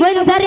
ಒಂದ್ಸರಿ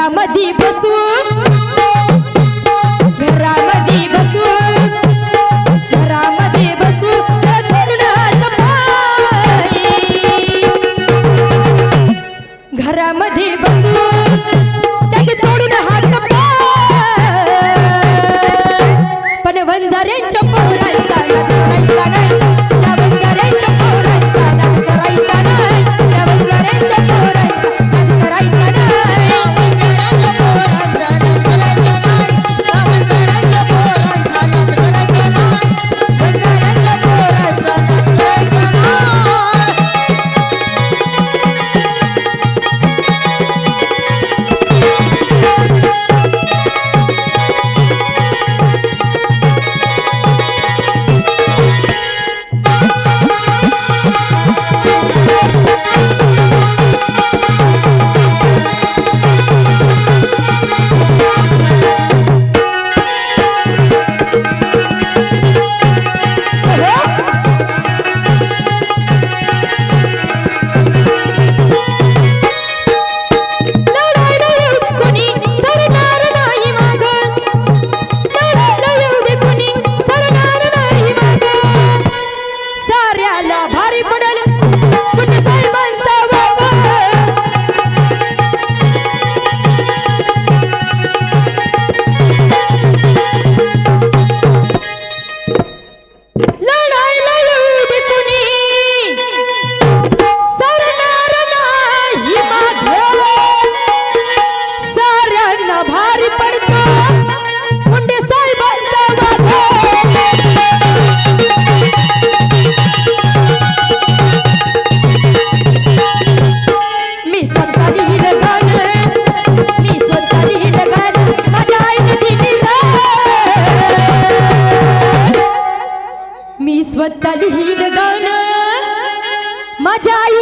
घरामध्ये बसून যায়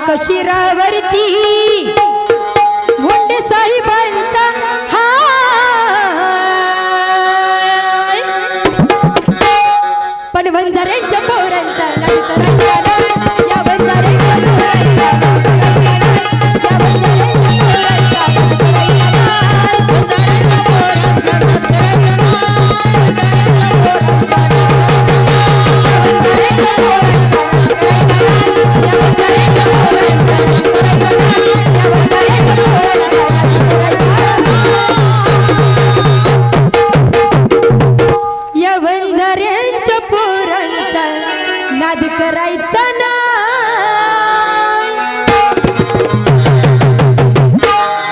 आता शिरावरती मुंडे साहेबांचा हा पण वंजाऱ्यांच्या पोरांचा लागत